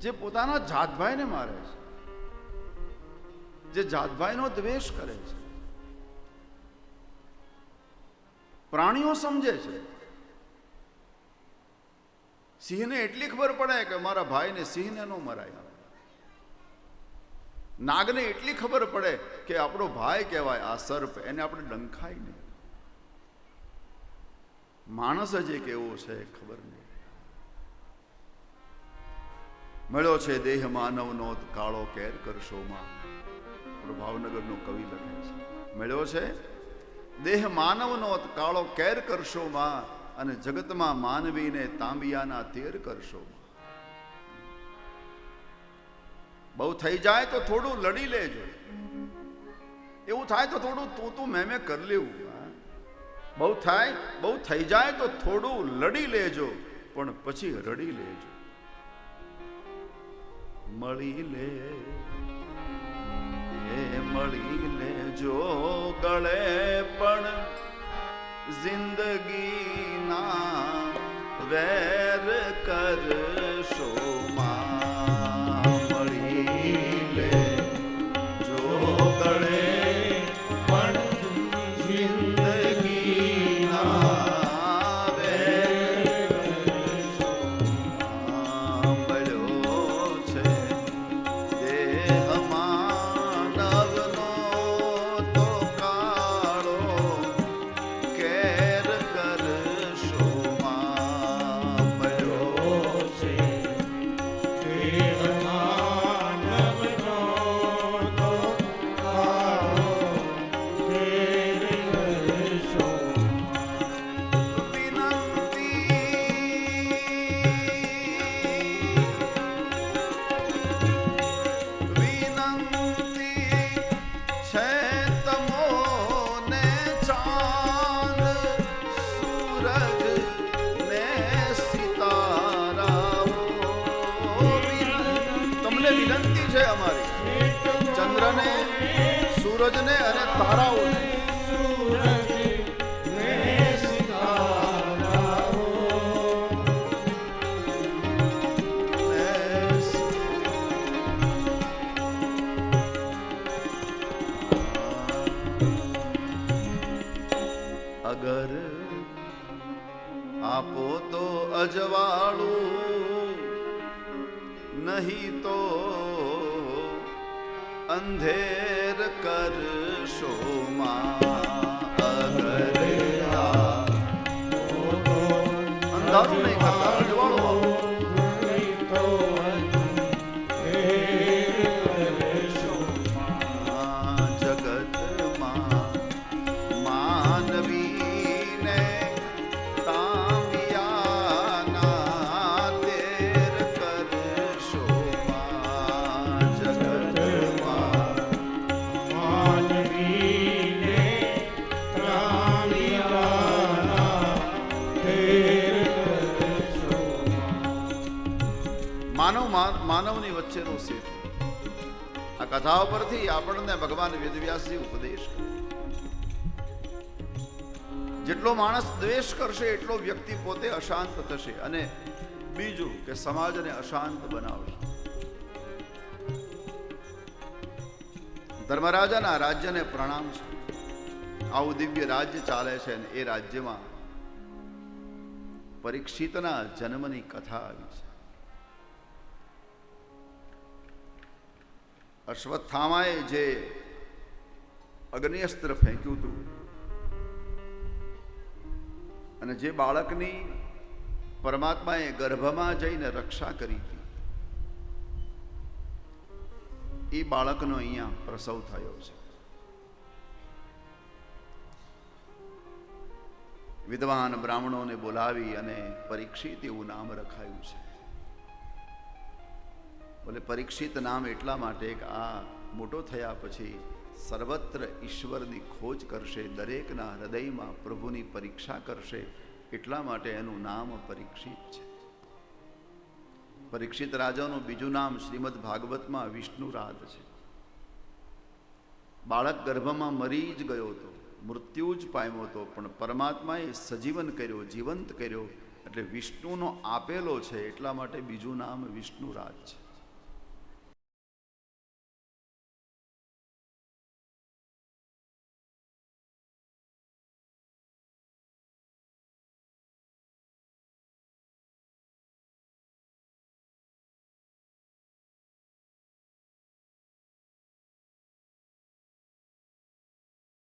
જે પોતાના જાતભાઈને મારે છે, જે જાતભાઈનો દ્વેષ કરે છે, પ્રાણીઓ સમજે છે. સિંહને એટલી ખબર પડે કે મારા ભાઈને સિંહને ન મરાય. નાગને એટલી ખબર પડે કે આપણો ભાઈ કહેવાય આ સર્પ, એને આપણે ડંખાય નહીં. માણસ જ એક એવો છે, ખબર નહીં. મળ્યો છે દેહ માનવનો કાળો કેર કરશોમાં. ભાવનગરનો કવિ લખે છે. મળ્યો છે? દેહ માનવનો કાળો કેર કરશોમાં અને જગતમાં માનવીને તાંબિયાના તેર કરશો બહુ થઈ જાય તો થોડું લડી લેજો. એવું થાય તો થોડું તું તું મેં મેં કરી લેવું. બહુ થાય, બહુ થઈ જાય તો થોડું લડી લેજો, પણ પછી રડી લેજો. મળી લે એ મળી લેજો ગળે પણ જિંદગીના વેર કરશો સૂરજને અને તારાઓને ને અગર આપો તો અજવાળું નહીં તો અંધેર કરશો માં અંધારું નહીં કરતા માનવની વચ્ચેનો સેતુ. આ કથાઓ પરથી આપણને ભગવાન વેદવ્યાસજી ઉપદેશ કરે. જેટલો માણસ દ્વેષ કરશે, એટલો વ્યક્તિ પોતે અશાંત થશે અને બીજું કે સમાજને અશાંત બનાવશે. ધર્મરાજાના રાજ્યને પ્રણામ છે. આવું દિવ્ય રાજ્ય ચાલે છે અને એ રાજ્યમાં પરીક્ષિતના જન્મની કથા આવી છે. અશ્વત્થામાએ જે અગ્નિઅસ્ત્ર ફેંક્યું હતું અને જે બાળકની પરમાત્માએ ગર્ભમાં જઈને રક્ષા કરી હતી, એ બાળકનો અહીંયા પ્રસવ થયો છે. વિદ્વાન બ્રાહ્મણોને બોલાવી અને પરીક્ષિત એવું નામ રખાયું છે. બોલે પરીક્ષિત નામ એટલા માટે કે આ મોટો થયા પછી સર્વત્ર ઈશ્વરની ખોજ કરશે, દરેકના હૃદયમાં પ્રભુની પરીક્ષા કરશે, એટલા માટે એનું નામ પરીક્ષિત છે. પરીક્ષિત રાજાનું બીજું નામ શ્રીમદ ભાગવતમાં વિષ્ણુરાજ છે. બાળક ગર્ભમાં મરી જ ગયો હતો, મૃત્યુ જ પામ્યો હતો, પણ પરમાત્માએ સજીવન કર્યો, જીવંત કર્યો, એટલે વિષ્ણુનો આપેલો છે, એટલા માટે બીજું નામ વિષ્ણુરાજ છે.